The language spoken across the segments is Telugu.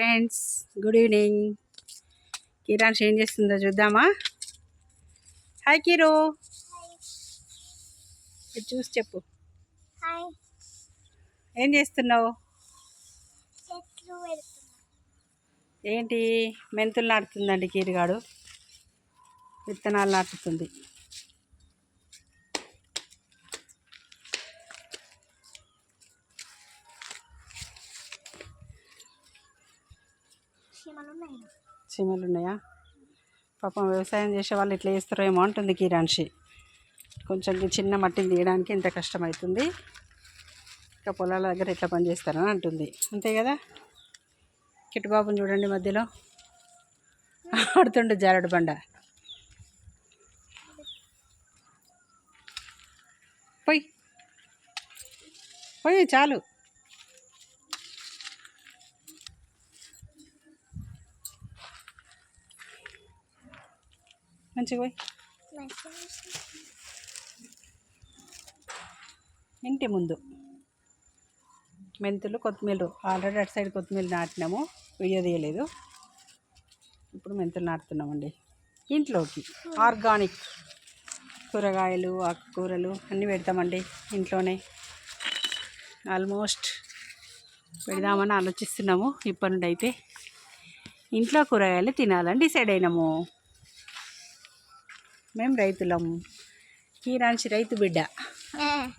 Friends good evening. కిరాన్స్ ఏం చేస్తుందో చూద్దామా? హాయ్ కిరు. చూసి చెప్పు. ఏం చేస్తున్నావు? ఏంటి? మెంతులు నాటుతుందండి కీరిగాడు. విత్తనాలు నాటుతుంది. చీమలు ఉన్నాయా పాపం వ్యవసాయం చేసే వాళ్ళు ఇట్లా చేస్తారో ఏమో అంటుంది కీరాన్షి కొంచెం చిన్న మట్టిని తీయడానికి ఇంత కష్టమవుతుంది ఇంకా పొలాల దగ్గర ఎట్లా పని చేస్తారని అంటుంది. అంతే కదా? కిట్టుబాబుని చూడండి మధ్యలో. ఆడుతుండు జారుడు బండ. పోయి. పోయి చాలు. మంచిగా పోయి. ఇంటి ముందు మెంతులు కొత్తిమీర ఆల్రెడీ అటు సైడ్ కొత్తిమీర నాటినాము. వీడియో తీయలేదు. ఇప్పుడు మెంతులు నాటుతున్నామండి. ఇంట్లోకి ఆర్గానిక్ కూరగాయలు ఆకుకూరలు అన్నీ పెడతామండి ఇంట్లోనే. ఆల్మోస్ట్ పెడదామని ఆలోచిస్తున్నాము. ఇప్పటి నుండి అయితే ఇంట్లో కూరగాయలు తినాలని డిసైడ్ అయినాము. మేము రైతులం. హీరాన్షి రైతు బిడ్డ.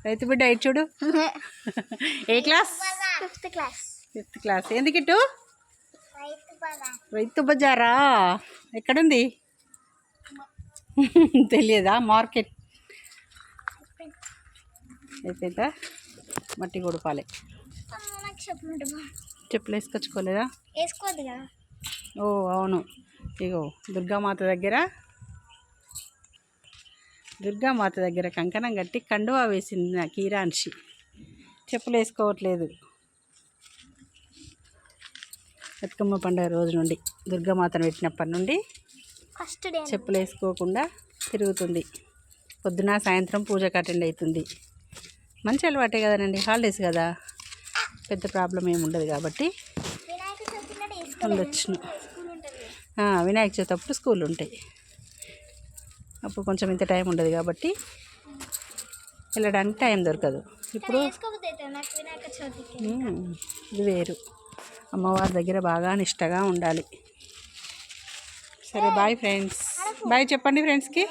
రైతు బిడ్డ ఇటు చూడు? ఏ class? Fifth class. Fifth class. ఎందుకు ఇటు? రైతు బజార్. ఎక్కడుంది? తెలియదా? మార్కెట్. అయిపోయిందా? మట్టి కొడపాలి. చెప్పులు వేసుకొచ్చుకోలేదా? ఓ అవును. ఇగో దుర్గామాత దగ్గర దుర్గామాత దగ్గర కంకణం కట్టి కండువా వేసింది నా కీరాన్షి చెప్పులు వేసుకోవట్లేదు. బతుకమ్మ పండుగ రోజు నుండి దుర్గామాతను పెట్టినప్పటి నుండి చెప్పులు వేసుకోకుండా తిరుగుతుంది. పొద్దున సాయంత్రం పూజకు అటెండ్ అవుతుంది. మంచి అలవాటే కదనండి హాలిడేస్ కదా. పెద్ద ప్రాబ్లం ఏమి ఉండదు కాబట్టి ఉండొచ్చును వినాయక చవితి అప్పుడు స్కూల్ ఉంటాయి. అప్పుడు కొంచెం ఇంత టైం ఉండదు కాబట్టి వెళ్ళడానికి టైం దొరకదు. ఇప్పుడు ఇది వేరు. అమ్మవారి దగ్గర బాగా నిష్టగా ఉండాలి. సరే బాయ్ ఫ్రెండ్స్ బాయ్ చెప్పండి ఫ్రెండ్స్కి